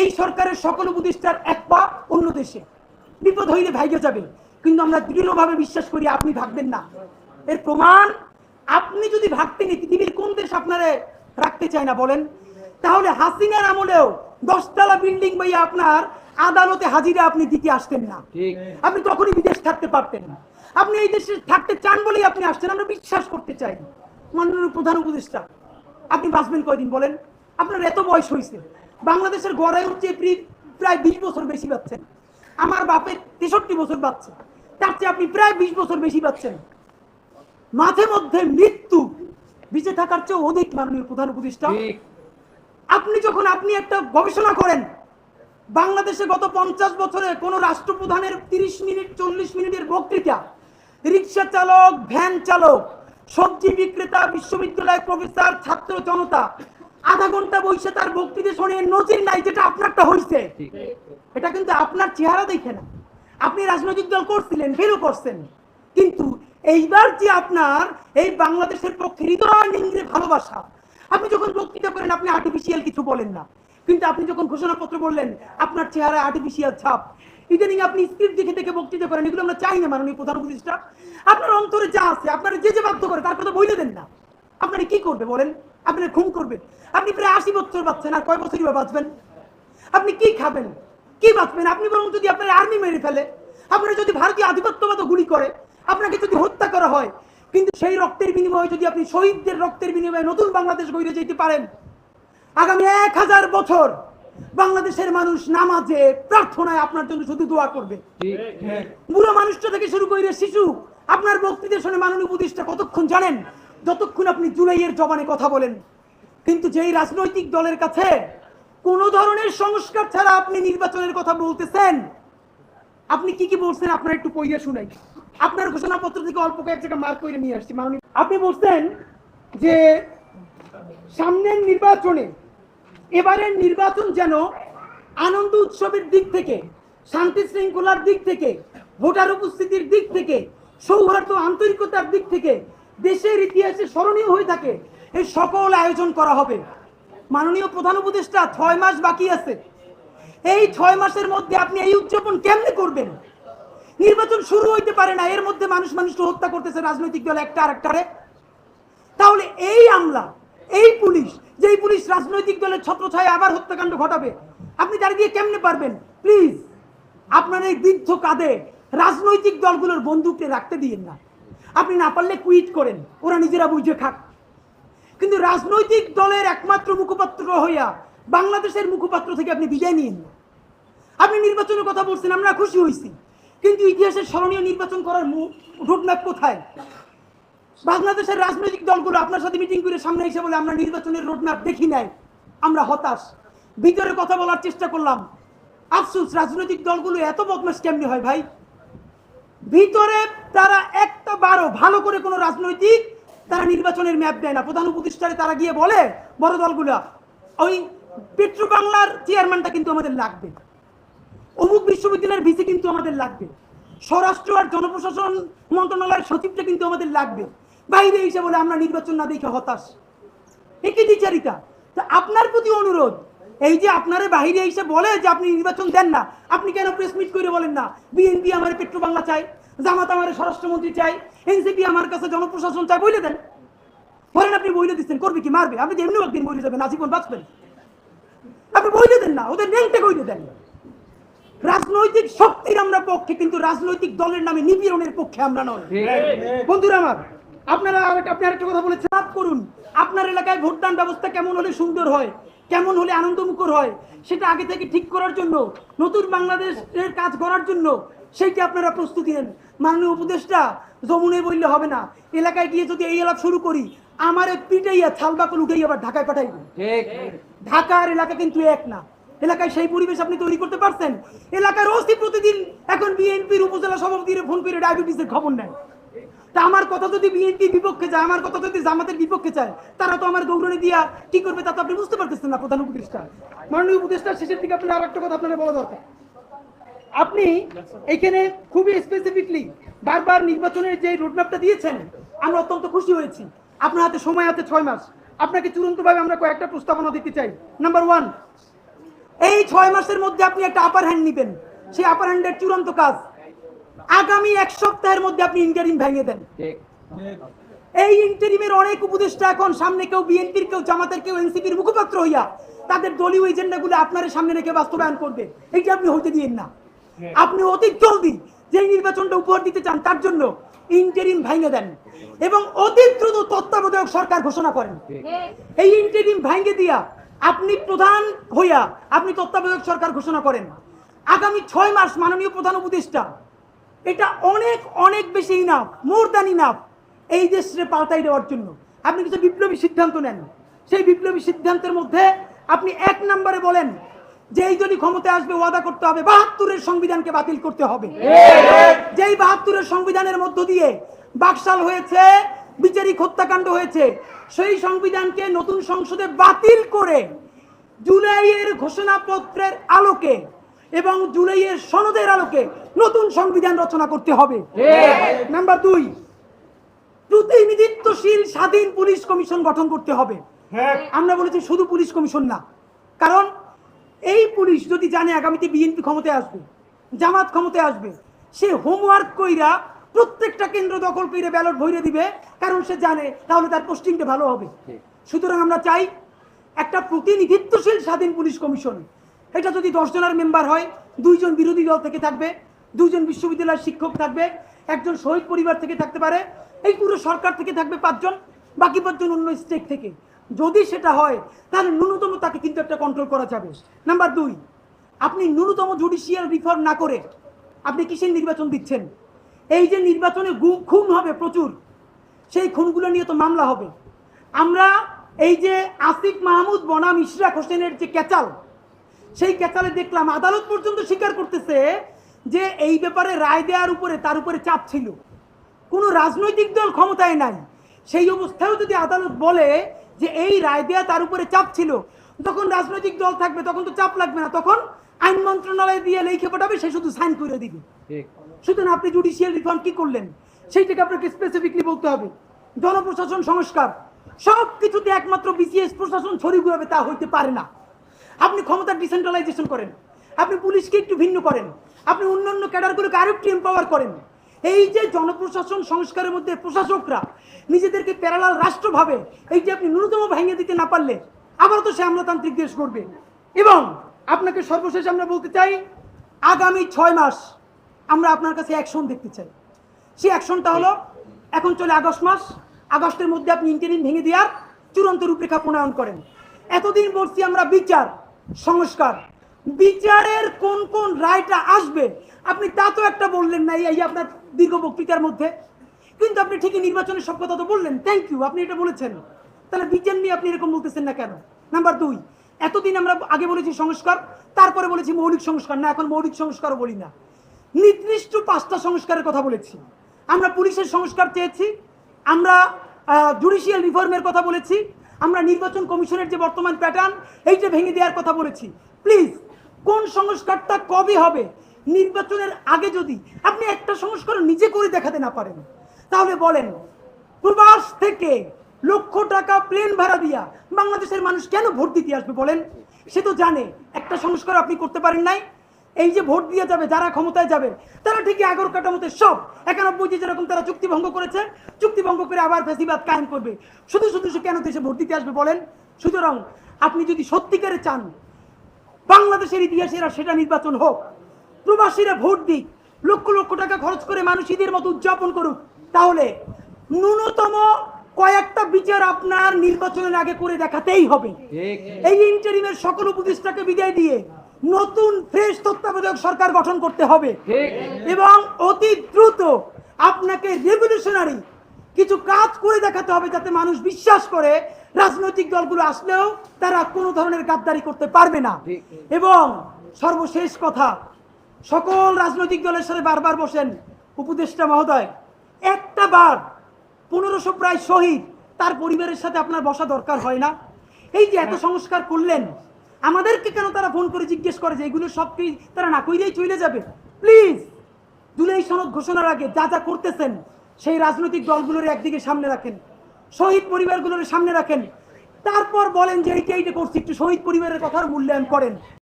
এই সরকারের সকল উপদেষ্টার এক পা অন্য দেশে। বিপদ হইলে ভাইগে যাবে। কিন্তু আমরা দৃঢ়ভাবে বিশ্বাস করি আপনি ভাববেন না। এর প্রমাণ আপনি যদি ভাবতেন পৃথিবীর কোন দেশ আপনারে রাখতে চায় না বলেন? তাহলে হাসিনার আমলেও দশতলা বিল্ডিং বই আপনার আদালতে হাজিরা আপনি দিতে আসতেন না। আপনি তখনই বিদেশ থাকতে পারতেন না। আপনি এই দেশে থাকতে চান বলেই আপনি আসছেন আমরা বিশ্বাস করতে চাই। মাননীয় প্রধান উপদেষ্টা আপনি বাঁচবেন কয়দিন বলেন? আপনার এত বয়স হয়েছে বাংলাদেশের গড়ায় হচ্ছে প্রায় বিশ বছর বেশি পাচ্ছেন আমার বাপের তেষট্টি বছর পাচ্ছে। তার চেয়ে আপনি প্রায় বিশ বছর বেশি পাচ্ছেন। মাঝে মধ্যে মৃত্যু বেঁচে থাকার চেয়ে অধিক মাননীয় প্রধান উপদেষ্টা। আপনি যখন আপনি একটা গবেষণা করেন বাংলাদেশে গত পঞ্চাশ বছরে কোন রাষ্ট্রপ্রধানের তিরিশ মিনিট চল্লিশ মিনিটের বক্তৃতা রিক্সা চালক ভ্যান চালক সবজি বিক্রেতা বিশ্ববিদ্যালয় প্রফেসর ছাত্র জনতা আধা ঘণ্টা বসে তার বক্তৃতা শুনে নজির নাই যেটা আপনারটা হয়েছে এটা কিন্তু আপনার চেহারা দেখে না। আপনি রাজনৈতিক দল করছিলেন ফেরও করছেন। কিন্তু এইবার যে আপনার এই বাংলাদেশের পক্ষে হৃদয় নিংড়ে ভালোবাসা আপনি যখন বক্তৃতা করেন আপনি আর্টিফিশিয়াল কিছু বলেন না। কিন্তু আপনি যখন ঘোষণাপত্র বললেন আপনার চেহারা আর্টিফিশিয়াল ছাপ। ইদানিং আপনি স্ক্রিপ্ট দেখে দেখে বক্তৃতা করেন এগুলো আমরা চাই না মাননীয় প্রধান উপদেষ্টা। আপনার অন্তরে যা আছে আপনার যে যে বাধ্য করে তার কথা বইলে দেন না। আপনারা কি করবে বলেন? আপনারা খুন করবে আপনি প্রায় আশি বছর বাঁচছেন আর কয় বছরই বা বাঁচবেন? আপনি কি খাবেন? কি বাঁচবেন? আপনি বরং যদি আপনার আর্মি মেরে ফেলে আপনার যদি ভারতীয় আধিপত্যবাদ গুলি করে আপনাকে যদি হত্যা করা হয় কিন্তু সেই রক্তের বিনিময়ে যদি আপনি শহীদদের রক্তের বিনিময়ে নতুন বাংলাদেশ গড়ে যেতে পারেন আগামী এক হাজার বছর বাংলাদেশের মানুষ নামাজে প্রার্থনায় আপনার জন্য শুধু দোয়া করবে। বুড়ো মানুষটা থেকে শুরু করে শিশু আপনার বক্তৃতা শুনে মাননীয় উপদেষ্টা কতক্ষণ জানেন? যতক্ষণ আপনি জুলাইয়ের জবানে কথা বলেন, কিন্তু যেই রাজনৈতিক দলের কাছে কোনো ধরনের সংস্কার ছাড়া আপনি নির্বাচনের কথা বলতেছেন, আপনি কি কি বলছেন আপনার একটু পইয়া শুনাই। আপনার ঘোষণাপত্র থেকে অল্প কয়েক জায়গা মার্ক করে নিয়ে আসছি। মাননীয় আপনি বলছেন যে সামনের নির্বাচনে এবারের নির্বাচন যেন আনন্দ উৎসবের দিক থেকে, শান্তি শৃঙ্খলার দিক থেকে, ভোটার উপস্থিতির দিক থেকে, সৌহার্দ্য আন্তরিকতার দিক থেকে দেশের ইতিহাসে স্মরণীয় হয়ে থাকে। এই সকল আয়োজন করা হবে। মাননীয় প্রধান উপদেষ্টা, ছয় মাস বাকি আছে। এই ছয় মাসের মধ্যে আপনি এই উদযাপন কেমনে করবেন? নির্বাচন শুরু হইতে পারে না, এর মধ্যে মানুষ মানুষকে হত্যা করতেছে, রাজনৈতিক দল একটা আরেকটারে তাহলে এই আমলা, এই পুলিশ, যেই পুলিশ রাজনৈতিক দলের ছত্রছায়া আবার হত্যাকাণ্ড ঘটাবে, আপনি দাঁড়িয়ে দিয়ে কেমনে পারবেন? প্লিজ আপনার এই বৃদ্ধ কাঁধে রাজনৈতিক দলগুলোর বন্দুককে রাখতে দিয়েন না। আপনি না পারলে কুইট করেন। ওরা নিজেরা বুঝে খাক। কিন্তু রাজনৈতিক দলের একমাত্র মুখপাত্র হইয়া বাংলাদেশের মুখপাত্র থেকে আপনি বিদায় নিন আপনি নির্বাচনের কথা বলছেন, আমরা খুশি হয়েছি কিন্তু ইতিহাসের স্মরণীয় নির্বাচন করার রোডম্যাপ কোথায়? বাংলাদেশের রাজনৈতিক দলগুলো আপনার সাথে মিটিং করে সামনে এসে বলে, আমরা নির্বাচনের রোডম্যাপ দেখি নাই, আমরা হতাশ। ভিতরে কথা বলার চেষ্টা করলাম। আফসোস, রাজনৈতিক দলগুলো এত বদমাস কেমনি হয় ভাই? ভিতরে তারা একটা বারো ভালো করে কোনো রাজনৈতিক তারা নির্বাচনের ম্যাপ দেয় না। প্রধান উপদেষ্টারে তারা গিয়ে বলে, বড় দলগুলা, ওই পেট্রো বাংলার চেয়ারম্যানটা কিন্তু আমাদের লাগবে। অমুক বিশ্ববিদ্যালয়ের ভিসি কিন্তু আমাদের লাগবে। স্বরাষ্ট্র আর জনপ্রশাসন মন্ত্রণালয়ের সচিবটা কিন্তু আমাদের লাগবে। বাইরে এসে বলে, আমরা নির্বাচন না দেখে হতাশ। একই দ্বিচারিতা? তা আপনার প্রতি অনুরোধ এই যে আপনার বাহিরে এসে বলে যে আপনি নির্বাচন দেন না আপনি কেন প্রেস মিট করে বলেন না? বিএনপি আমার পেট্রো বাংলা চাই জামাত আমার স্বরাষ্ট্রমন্ত্রী চাই এনসিপি আমার কাছে জনপ্রশাসন চাই বলে দেন। বলেন আপনি বইলে দিচ্ছেন করবে কি মারবে? আপনি যে এমনিও একদিন বইলে যাবেন আজীবন বাঁচবেন। আপনি বইলে দেন না ওদের নেংটে কইলে দেন। রাজনৈতিক শক্তির আমরা পক্ষে কিন্তু রাজনৈতিক দলের নামে নিপীড়নের পক্ষে আমরা নয়। বন্ধুরা আমার আপনারা আপনি আরেকটা কথা বলেছেন লাভ করুন। আপনার এলাকায় ভোটদান ব্যবস্থা কেমন হলে সুন্দর হয়? কেমন হলে আনন্দমুখর হয়? সেটা আগে থেকে ঠিক করার জন্য নতুন বাংলাদেশের কাজ করার জন্য সেইটা আপনারা প্রস্তুতি নেন। মাননীয় উপদেষ্টা যমুনে বললে হবে না এলাকায় গিয়ে যদি এই আলাপ শুরু করি আমার পিটাইয়া ছালবাকল উঠেই আবার ঢাকায় পাঠাইব। ঢাকার এলাকা কিন্তু এক না। এলাকায় সেই পরিবেশ আপনি তৈরি করতে পারছেন। এলাকার ওসি প্রতিদিন এখন বিএনপির উপজেলা সভাপতির ফোন করে ডায়াবেটিসের খবর নেয়। তা আমার কথা যদি বিএনপি বিপক্ষে যায়, আমার কথা যদি জামাতের বিপক্ষে চায় তারা তো আমার গৌরণী দিয়া কি করবে তা তো আপনি বুঝতে পারতেছেন না, প্রধান উপদেষ্টা। মাননীয় উপদেষ্টা শেষের দিকে আপনার আর একটা কথা আপনার বলা দরকার। আপনি এখানে খুবই স্পেসিফিকলি বারবার নির্বাচনের যে রোডম্যাপটা দিয়েছেন, আমরা অত্যন্ত খুশি হয়েছি। আপনার হাতে সময় আছে ছয় মাস। আপনাকে চূড়ান্তভাবে আমরা কয়েকটা প্রস্তাবনা দিতে চাই। নাম্বার ওয়ান এই ছয় মাসের মধ্যে আপনি একটা আপার হ্যান্ড নেবেন। সেই আপার হ্যান্ডের চূড়ান্ত কাজ আগামী এক সপ্তাহের মধ্যে আপনি ইন্টারিম ভেঙে দেন। এই ইন্টারিমের অনেক উপদেষ্টা এখন সামনে কেউ বিএনপির কেউ জামাতের কেউ এনসিপির মুখপাত্র হইয়া তাদের দলীয় এজেন্ডাগুলো আপনার সামনে রেখে বাস্তবায়ন করবে। এইটা আপনি হইতে দিয়েন না। আপনি অতি জলদি যে নির্বাচনটা উপহার দিতে চান তার জন্য ইন্টারিম ভেঙে দেন এবং অতি দ্রুত তত্ত্বাবধায়ক সরকার ঘোষণা করেন। এই ইন্টারিম ভেঙে দিয়া আপনি প্রধান হইয়া আপনি তত্ত্বাবধায়ক সরকার ঘোষণা করেন। আগামী ছয় মাস মাননীয় প্রধান উপদেষ্টা এটা অনেক অনেক বেশি ইনাফ মোর দ্যান ইনাফ এই দেশে পাল্টাই দেওয়ার জন্য। আপনি কিছু বিপ্লবী সিদ্ধান্ত নেন। সেই বিপ্লবী সিদ্ধান্তের মধ্যে আপনি এক নম্বরে বলেন যে এই দলই ক্ষমতায় আসবে, ওয়াদা করতে হবে, বাহাত্তরের সংবিধানকে বাতিল করতে হবে। যেই বাহাত্তরের সংবিধানের মধ্য দিয়ে বাকশাল হয়েছে, বিচারিক হত্যাকাণ্ড হয়েছে, সেই সংবিধানকে নতুন সংসদে বাতিল করে জুলাইয়ের ঘোষণাপত্রের আলোকে এবং জুলাইয়ের সনদের আলোকে নতুন সংবিধান রচনা করতে হবে। নাম্বার দুই প্রতিনিধিত্বশীল স্বাধীন পুলিশ কমিশন গঠন করতে হবে। আমরা বলেছি শুধু পুলিশ কমিশন না। কারণ এই পুলিশ যদি জানে আগামীতে বিএনপি ক্ষমতায় আসবে জামাত ক্ষমতায় আসবে সে হোমওয়ার্ক কইরা প্রত্যেকটা কেন্দ্র দখল করে ব্যালট ভরে দিবে। কারণ সে জানে তাহলে তার পোস্টিংটা ভালো হবে। সুতরাং আমরা চাই একটা প্রতিনিধিত্বশীল স্বাধীন পুলিশ কমিশন এটা যদি দশ জনের মেম্বার হয়, দুইজন বিরোধী দল থেকে থাকবে, দুইজন বিশ্ববিদ্যালয়ের শিক্ষক থাকবে, একজন শহীদ পরিবার থেকে থাকতে পারে, এই পুরো সরকার থেকে থাকবে পাঁচজন, বাকি পাঁচজন অন্য স্টেট থেকে। যদি সেটা হয়, তাহলে ন্যূনতম তাকে কিন্তু একটা কন্ট্রোল করা যাবে। নাম্বার দুই, আপনি ন্যূনতম জুডিশিয়াল রিফর্ম না করে আপনি কিসের নির্বাচন দিচ্ছেন? এই যে নির্বাচনে গু- খুন হবে প্রচুর, সেই খুনগুলো নিয়ে তো মামলা হবে। আমরা এই যে আসিফ মাহমুদ বনাম ইশরাক হোসেনের যে ক্যাচাল সেই ক্যাচালে দেখলাম আদালত পর্যন্ত স্বীকার করতেছে যে এই ব্যাপারে রায় দেওয়ার উপরে তার উপরে চাপ ছিল। কোনো রাজনৈতিক দল ক্ষমতায় নাই। সেই অবস্থায়ও যদি আদালত বলে যে এই রায় দেওয়া তার উপরে চাপ ছিল তখন রাজনৈতিক দল থাকবে তখন তো চাপ লাগবে না তখন আইন মন্ত্রণালয় দিয়ে লিখে পাঠাবে সে শুধু সাইন করে দিবে। সুতরাং আপনি জুডিশিয়াল রিফর্ম কি করলেন? সেইটাকে আপনাকে স্পেসিফিকলি বলতে হবে। জনপ্রশাসন সংস্কার। সব কিছুতে একমাত্র বিসিএস প্রশাসন ছড়িয়ে ঘুরাবে তা হইতে পারে না। আপনি ক্ষমতার ডিসেন্ট্রালাইজেশন করেন। আপনি পুলিশকে একটু ভিন্ন করেন। আপনি অন্য অন্য ক্যাডারগুলোকে আরও একটু এম্পাওয়ার করেন। এই যে জনপ্রশাসন সংস্কারের মধ্যে প্রশাসকরা নিজেদেরকে প্যারালাল রাষ্ট্র ভাবে এই যে আপনি ন্যূনতম ভেঙে দিতে না পারলে আবার তো সে আমলাতান্ত্রিক দেশ করবে এবং আপনাকে সর্বশেষ আমরা বলতে চাই, আগামী ছয় মাস আমরা আপনার কাছে অ্যাকশন দেখতে চাই। সেই অ্যাকশনটা হলো, এখন চলে আগস্ট মাস। আগস্টের মধ্যে আপনি ইন্টারিম ভেঙে দেওয়ার চূড়ান্ত রূপরেখা প্রণয়ন করেন। এতদিন বলছি আমরা বিচার সংস্কার। বিচারের কোন কোন রায়টা আসবে, আপনি তা তো একটা বললেন না, এই আপনার দীর্ঘ বক্তৃতার মধ্যে। কিন্তু আপনি ঠিকই নির্বাচনের সব কথা তো বললেন। থ্যাংক ইউ আপনি এটা বলেছেন। তাহলে বিচার নিয়ে আপনি এরকম বলতেছেন না কেন? নাম্বার দুই, এতদিন আমরা আগে বলেছি সংস্কার, তারপরে বলেছি মৌলিক সংস্কার। না, এখন মৌলিক সংস্কারও বলি না। নির্দিষ্ট পাঁচটা সংস্কারের কথা বলেছি। আমরা পুলিশের সংস্কার চেয়েছি, আমরা জুডিশিয়াল রিফর্মের কথা বলেছি আমরা নির্বাচন কমিশনের যে বর্তমান প্যাটার্ন এইটা ভেঙে দেওয়ার কথা বলেছি। প্লিজ, কোন সংস্কারটা কবে হবে? নির্বাচনের আগে যদি আপনি একটা সংস্কার নিজে করে দেখাতে না পারেন, তাহলে বলেন প্রবাস থেকে লক্ষ টাকা প্লেন ভাড়া দিয়া বাংলাদেশের মানুষ কেন ভোট দিতে আসবে বলেন? সে তো জানে, একটা সংস্কার আপনি করতে পারেন নাই। এই যে ভোট দিয়ে যাবে যারা ক্ষমতায় যাবে তারা ঠিকই আগর কাটামতে সব। একানব্বই যে যেরকম তারা চুক্তি ভঙ্গ করেছে চুক্তি ভঙ্গ করে আবার ফেসিবাদ কায়েম করবে। শুধু শুধু সে কেন দেশে ভোট দিতে আসবে বলেন? সুতরাং আপনি যদি সত্যিকারে চান বাংলাদেশের ইতিহাসেরা সেটা নির্বাচন হোক প্রবাসীরা ভোট দিক লক্ষ লক্ষ টাকা খরচ করে মানুষ ঈদের মতো উদযাপন করুক তাহলে ন্যূনতম কয়েকটা বিচার আপনার নির্বাচনের আগে করে দেখাতেই হবে। এই ইন্টারিমের সকল উপদেষ্টাকে বিদায় দিয়ে নতুন ফ্রেশ তত্ত্বাবধায়ক সরকার গঠন করতে হবে। এবং অতি দ্রুত আপনাকে রেভলিউশনারি কিছু কাজ করে দেখাতে হবে যাতে মানুষ বিশ্বাস করে রাজনৈতিক দলগুলো আসলেও তারা কোনো ধরনের গাদ্দারি করতে পারবে না। এবং সর্বশেষ কথা সকল রাজনৈতিক দলের সাথে বারবার বসেন উপদেষ্টা মহোদয়। একটা বার পনেরোশো প্রায় শহীদ তার পরিবারের সাথে আপনার বসা দরকার হয় না। এই যে এত সংস্কার করলেন আমাদেরকে কেন তারা ফোন করে জিজ্ঞেস করে যে এগুলো সব কি তারা না কইলেই চলে যাবে? প্লিজ জুলাই সনদ ঘোষণার আগে যা যা করতেছেন, সেই রাজনৈতিক দলগুলোর একদিকে সামনে রাখেন, শহীদ পরিবারগুলোর সামনে রাখেন। তারপর বলেন যে এইটা এইটা করছি, একটু শহীদ পরিবারের কথার মূল্যায়ন করেন।